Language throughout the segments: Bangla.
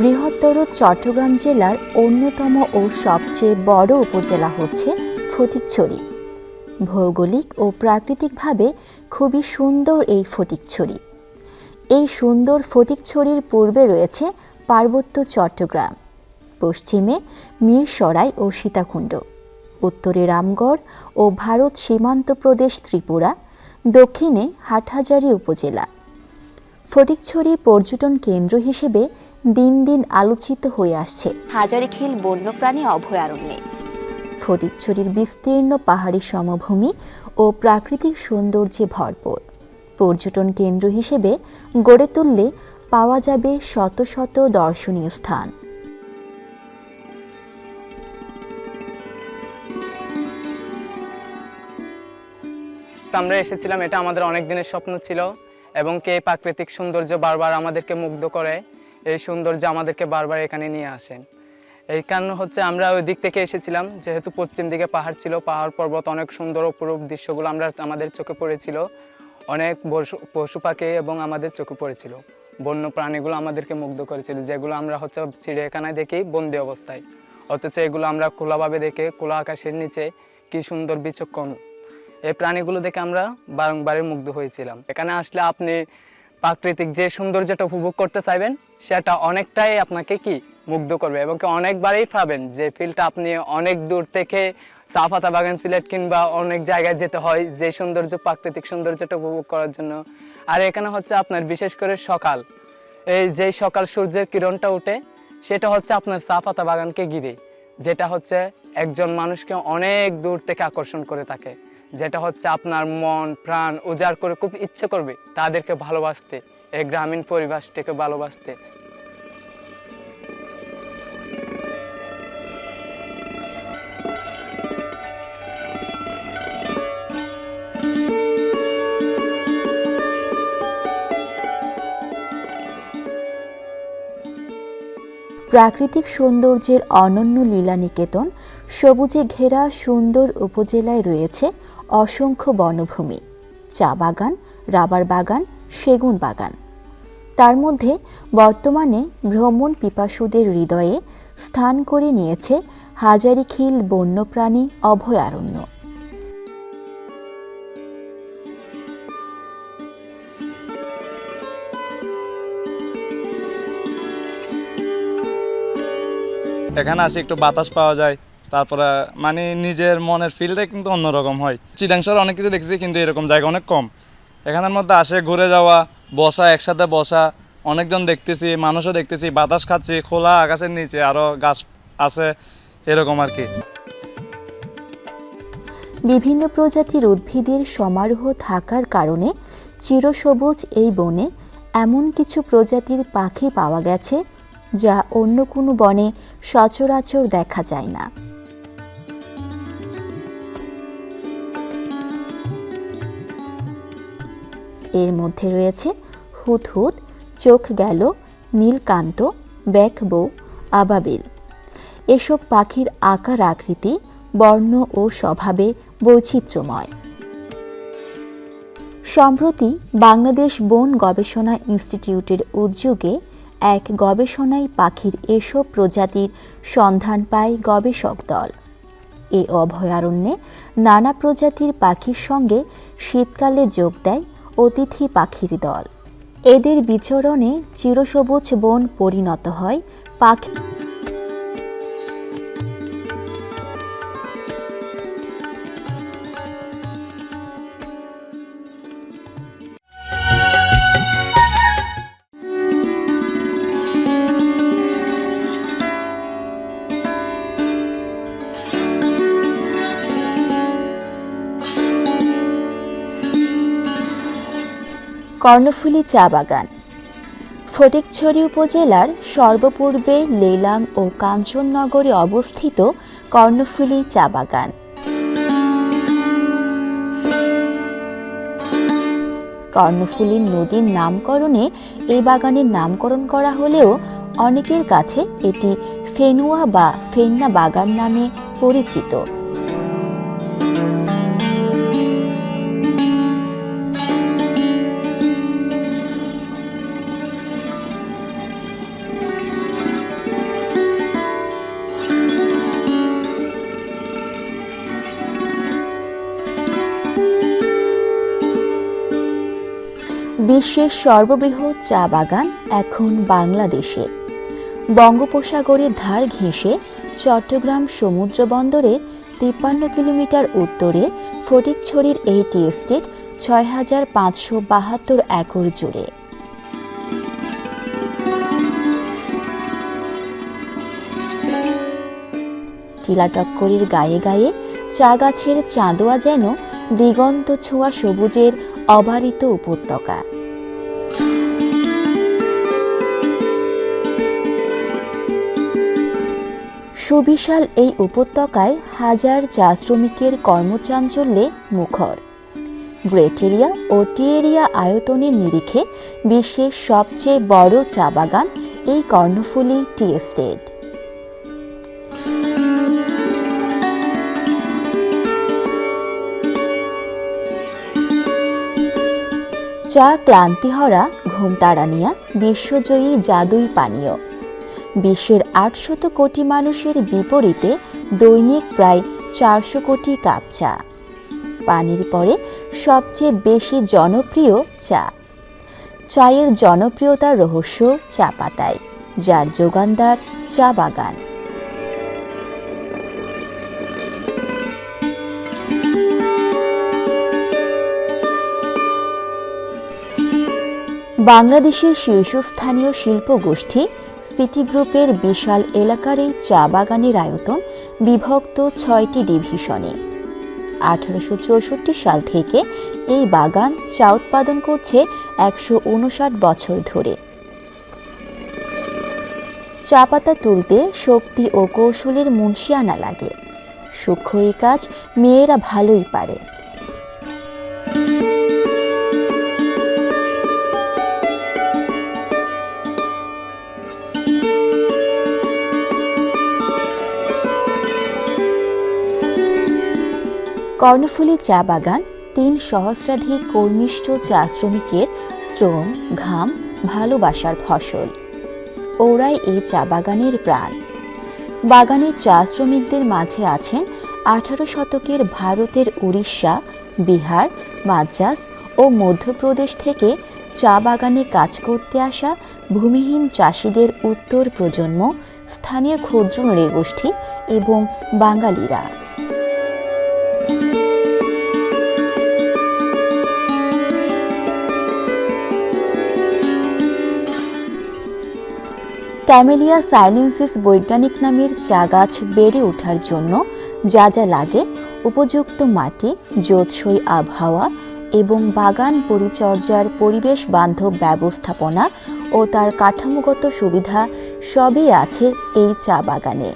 বৃহত্তর চট্টগ্রাম জেলার অন্যতম ও সবচেয়ে বড় উপজেলা হচ্ছে ফটিকছড়ি। ভৌগোলিক ও প্রাকৃতিকভাবে খুবই সুন্দর এই ফটিকছড়ি। এই সুন্দর ফটিকছড়ির পূর্বে রয়েছে পার্বত্য চট্টগ্রাম, পশ্চিমে মিরসরাই ও সীতাকুণ্ড, উত্তরে রামগড় ও ভারত সীমান্ত প্রদেশ ত্রিপুরা, দক্ষিণে হাটহাজারী উপজেলা। ফটিকছড়ি পর্যটন কেন্দ্র হিসেবে দিন দিন আলোচিত হয়ে আসছে। হাজারিখিল বন্যপ্রাণী অভয়ারণ্যে। ফটিকছড়ির বিস্তীর্ণ পাহাড়ি সমভূমি ও প্রাকৃতিক সৌন্দর্যে ভরপুর। পর্যটন কেন্দ্র হিসেবে গড়ে তুললে পাওয়া যাবে শত শত দর্শনীয় স্থান। আমরা এসেছিলাম এটা আমাদের অনেক দিনের স্বপ্ন ছিল এবং কে প্রাকৃতিক সৌন্দর্য বারবার আমাদেরকে মুগ্ধ করে। এই সৌন্দর্য আমাদেরকে বারবার এখানে নিয়ে আসেন। এই কারণ হচ্ছে আমরা ওই দিক থেকে এসেছিলাম, যেহেতু পশ্চিম দিকে পাহাড় ছিল, পাহাড় পর্বত অনেক সুন্দর অপরূপ দৃশ্যগুলো আমরা আমাদের চোখে পড়েছিল। অনেক পশু পাখি এবং আমাদের চোখে পড়েছিল। বন্য প্রাণীগুলো আমাদেরকে মুগ্ধ করেছিল, যেগুলো আমরা হচ্ছে চিড়িয়াখানায় দেখি বন্দি অবস্থায়। অথচ এগুলো আমরা খোলাভাবে দেখে, খোলা আকাশের নিচে কি সুন্দর বিচক্ষণ। এই প্রাণীগুলো দেখে আমরা বারংবারে মুগ্ধ হয়েছিলাম। এখানে আসলে আপনি প্রাকৃতিক যে সৌন্দর্যটা উপভোগ করতে চাইবেন, সেটা অনেকটাই আপনাকে কি মুগ্ধ করবে এবং অনেকবারই পাবেন যে ফিলটা আপনি অনেক দূর থেকে চা পাতা বাগান, সিলেট কিংবা অনেক জায়গায় যেতে হয় যে সৌন্দর্য, প্রাকৃতিক সৌন্দর্যটা উপভোগ করার জন্য। আর এখানে হচ্ছে আপনার বিশেষ করে সকাল। এই যে সকাল সূর্যের কিরণটা উঠে সেটা হচ্ছে আপনার চা পাতা বাগানকে ঘিরে, যেটা হচ্ছে একজন মানুষকে অনেক দূর থেকে আকর্ষণ করে থাকে। যেটা হচ্ছে আপনার মন, প্রাণ উজাড় করে খুব ইচ্ছে করবে তাদেরকে ভালোবাসতে, এই গ্রামীণ পরিবেশটাকে ভালোবাসতে। প্রাকৃতিক সৌন্দর্যের অনন্য লীলা নিকেতন সবুজে ঘেরা সুন্দর উপজেলায় রয়েছে অসংখ্য বনভূমি, চা বাগান, রাবার বাগান, সেগুন বাগান। তার মধ্যে বর্তমানে ভ্রমণ পিপাসুদের হৃদয়ে স্থান করে নিয়েছে হাজারিখিল বন্যপ্রাণী অভয়ারণ্য। এখানে আসি একটু বাতাস পাওয়া যায়। তারপরে মানে নিজের মনের ফিলটা কিন্তু অন্যরকম হয়। চিটাংশর অনেক কিছু দেখছি, কিন্তু এরকম জায়গা অনেক কম। এখানের মধ্যে আসে, ঘুরে যাওয়া, বসা, একসাথে বসা। অনেকজন দেখতেছি, মানুষও দেখতেছি, বাতাস খাচ্ছি, খোলা আকাশের নিচে আরও গাছ আছে, এরকম আর কি। বিভিন্ন প্রজাতির উদ্ভিদের সমারোহ থাকার কারণে চিরসবুজ এই বনে এমন কিছু প্রজাতির পাখি পাওয়া গেছে, যা অন্য কোনো বনে সচরাচর দেখা যায় না। এর মধ্যে রয়েছে হুদহুদ চোখ গেল, নীলকান্ত ব্যাকবো আবাবিল। এসব পাখির আকার আকৃতি, বর্ণ ও স্বভাবে বৈচিত্র্যময়। সম্প্রতি বাংলাদেশ বন গবেষণা ইনস্টিটিউটের উদ্যোগে এক গবেষণায় পাখির এসব প্রজাতির সন্ধান পায় গবেষক দল। এ অভয়ারণ্যে নানা প্রজাতির পাখির সঙ্গে শীতকালে যোগ দেয় অতিথি পাখির দল। এদের বিচরণে চিরসবুজ বন পরিণত হয় পাখি কর্ণফুলী চা বাগান। ফটিকছড়ি উপজেলার সর্বপূর্বে লেলাং ও কাঞ্চননগরে অবস্থিত কর্ণফুলী চা বাগান। কর্ণফুলী নদীর নামকরণে এই বাগানের নামকরণ করা হলেও অনেকের কাছে এটি ফেনুয়া বা ফেন্না বাগান নামে পরিচিত। বিশ্বের সর্ববৃহৎ চা বাগান এখন বাংলাদেশে। বঙ্গোপসাগরের ধার ঘেঁষে চট্টগ্রাম সমুদ্র বন্দরের তিপ্পান্ন কিলোমিটার উত্তরে ফটিকছড়ির এই টি এস্টেট ছয় হাজার পাঁচশো বাহাত্তর একর জুড়ে। টিলাটক্করির গায়ে গায়ে চা গাছের চাঁদোয়া যেন দিগন্ত ছোঁয়া সবুজের অবারিত উপত্যকা। সুবিশাল এই উপত্যকায় হাজার চা শ্রমিকের কর্মচাঞ্চল্যে মুখর। গ্রেট এরিয়া ও টিয়েরিয়া আয়তনের নিরিখে বিশ্বের সবচেয়ে বড় চা বাগান এই কর্ণফুলী টি এস্টেট। চা ক্লান্তিহরা ঘুমতাড়ানিয়া বিশ্বজয়ী জাদুই পানীয়। বিশ্বের আটশত কোটি মানুষের বিপরীতে দৈনিক প্রায় চারশো কোটি কাপ চা। পানির পরে সবচেয়ে বেশি জনপ্রিয় চা। চায়ের জনপ্রিয়তার রহস্য চা পাতায়, যার যোগানদার চা বাগান। বাংলাদেশের শীর্ষস্থানীয় শিল্প গোষ্ঠী সিটি গ্রুপের বিশাল এলাকার এই চা বাগানের আয়তন বিভক্ত ছয়টি ডিভিশনে। আঠারোশো চৌষট্টি সাল থেকে এই বাগান চা উৎপাদন করছে একশো উনষাট বছর ধরে। চা পাতা তুলতে শক্তি ও কৌশলের মুন্সিয়ানা লাগে। সূক্ষ্ম এই কাজ মেয়েরা ভালোই পারে। কর্ণফুলী চা বাগান, তিন সহস্রাধিক কর্মিষ্ঠ চা শ্রমিকের শ্রম, ঘাম, ভালোবাসার ফসল। ওরাই এই চা বাগানের প্রাণ। বাগানের চা শ্রমিকদের মাঝে আছেন আঠারো শতকের ভারতের উড়িষ্যা, বিহার, মাদ্রাস ও মধ্যপ্রদেশ থেকে চা বাগানে কাজ করতে আসা ভূমিহীন চাষিদের উত্তর প্রজন্ম, স্থানীয় ক্ষুদ্র নৃগোষ্ঠী এবং বাঙালিরা। ক্যামেলিয়া সাইলেন্সিস বৈজ্ঞানিক নামের চা গাছ বেড়ে ওঠার জন্য যা যা লাগে, উপযুক্ত মাটি জোৎসই আবহাওয়া এবং বাগান পরিচর্যার পরিবেশ বান্ধব ব্যবস্থাপনা ও তার কাঠামোগত সুবিধা সবই আছে এই চা বাগানে।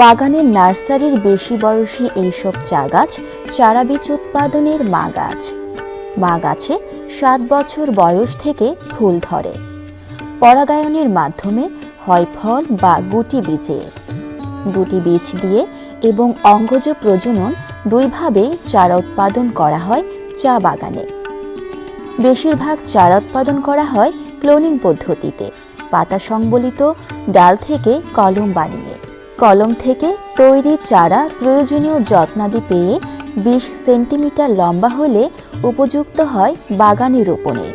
বাগানের নার্সারির বেশি বয়সী এইসব চা গাছ চারা বীজ উৎপাদনের মা গাছ। মা গাছে সাত বছর বয়স থেকে ফুল ধরে। পরাগায়নের মাধ্যমে হয় ফল বা গুটি বীজে। গুটি বীজ দিয়ে এবং অঙ্গজ প্রজনন দুইভাবেই চারা উৎপাদন করা হয় চা বাগানে। বেশিরভাগ চারা উৎপাদন করা হয় ক্লোনিং পদ্ধতিতে। পাতা সংবলিত, ডাল থেকে কলম বানিয়ে। কলম থেকে তৈরি চারা প্রয়োজনীয় যত্নাদি পেয়ে বিশ সেন্টিমিটার লম্বা হলে উপযুক্ত হয় বাগানে রোপণে।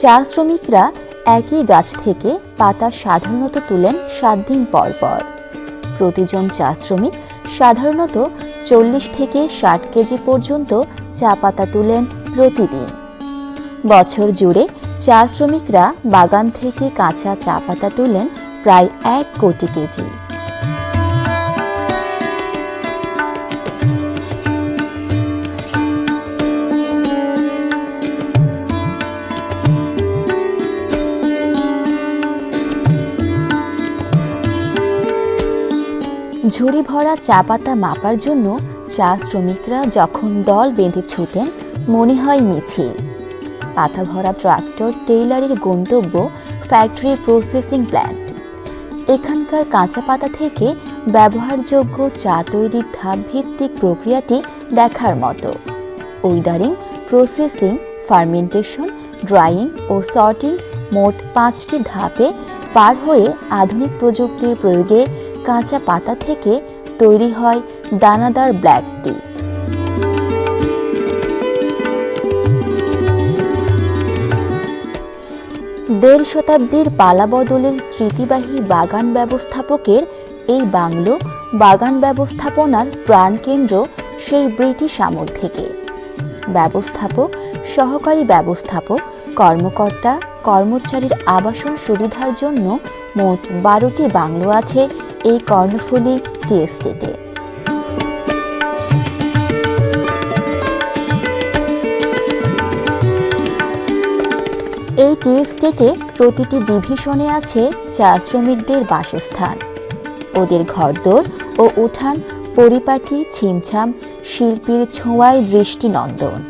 চা শ্রমিকরা একই গাছ থেকে পাতা সাধারণত তুলেন সাত দিন পর পর। প্রতিজন চা শ্রমিক সাধারণত চল্লিশ থেকে ষাট কেজি পর্যন্ত চা পাতা তুলেন প্রতিদিন। বছর জুড়ে চা শ্রমিকরা বাগান থেকে কাঁচা চা পাতা তুলেন প্রায় এক কোটি কেজি। ঝুড়ি ভরা চা পাতা মাপার জন্য চা শ্রমিকরা যখন দল বেঁধে ছুটেন, মনে হয় মিছিল। পাতা ভরা ট্রাক্টর, টেইলারের গন্তব্য, ফ্যাক্টরির প্রসেসিং প্ল্যান্ট এখানকার কাঁচা পাতা থেকে ব্যবহারযোগ্য চা তৈরির ধাপ ভিত্তিক প্রক্রিয়াটি দেখার মতো। উইদারিং প্রসেসিং, ফার্মেন্টেশন, ড্রাইং ও সর্টিং মোট পাঁচটি ধাপে পার হয়ে আধুনিক প্রযুক্তির প্রয়োগে কাঁচা পাতা থেকে তৈরি হয় দানাদার ব্ল্যাক টি। দেড় শতাব্দীর পালাবদলের স্মৃতিবাহী বাগান ব্যবস্থাপকের এই বাংলো বাগান ব্যবস্থাপনার প্রাণকেন্দ্র সেই ব্রিটিশ আমল থেকে। ব্যবস্থাপক, সহকারী ব্যবস্থাপক, কর্মকর্তা, কর্মচারীর আবাসন সুবিধার জন্য মোট বারোটি বাংলো আছে এই কর্ণফুলি টি এস্টেটে। এই টি এস্টেটে প্রতিটি ডিভিশনে আছে চা শ্রমিকদের বাসস্থান। ওদের ঘরদোর ও উঠান, পরিপাটি, ছিমছাম, শিল্পীর ছোঁয়ায় দৃষ্টিনন্দন।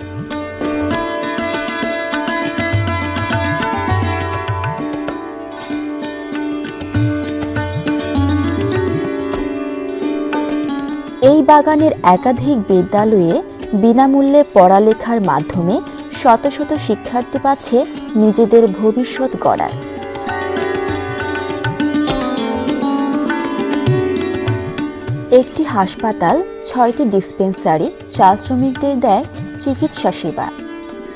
এই বাগানের একাধিক বিদ্যালয়ে বিনামূল্যে পড়ালেখার মাধ্যমে শত শত শিক্ষার্থী পাচ্ছে নিজেদের ভবিষ্যৎ গড়ার। একটি হাসপাতাল, ছয়টি ডিসপেন্সারি চা শ্রমিকদের দেয় চিকিৎসা সেবা।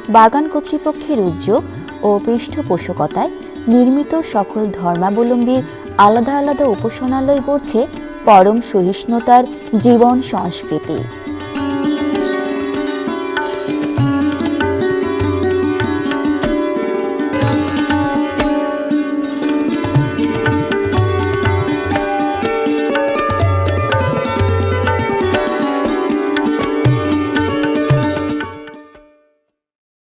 বাগান কর্তৃপক্ষের উদ্যোগ ও পৃষ্ঠপোষকতায় নির্মিত সকল ধর্মাবলম্বীর আলাদা আলাদা উপাসনালয় গড়ছে পরম সহিষ্ণুতার জীবন সংস্কৃতি।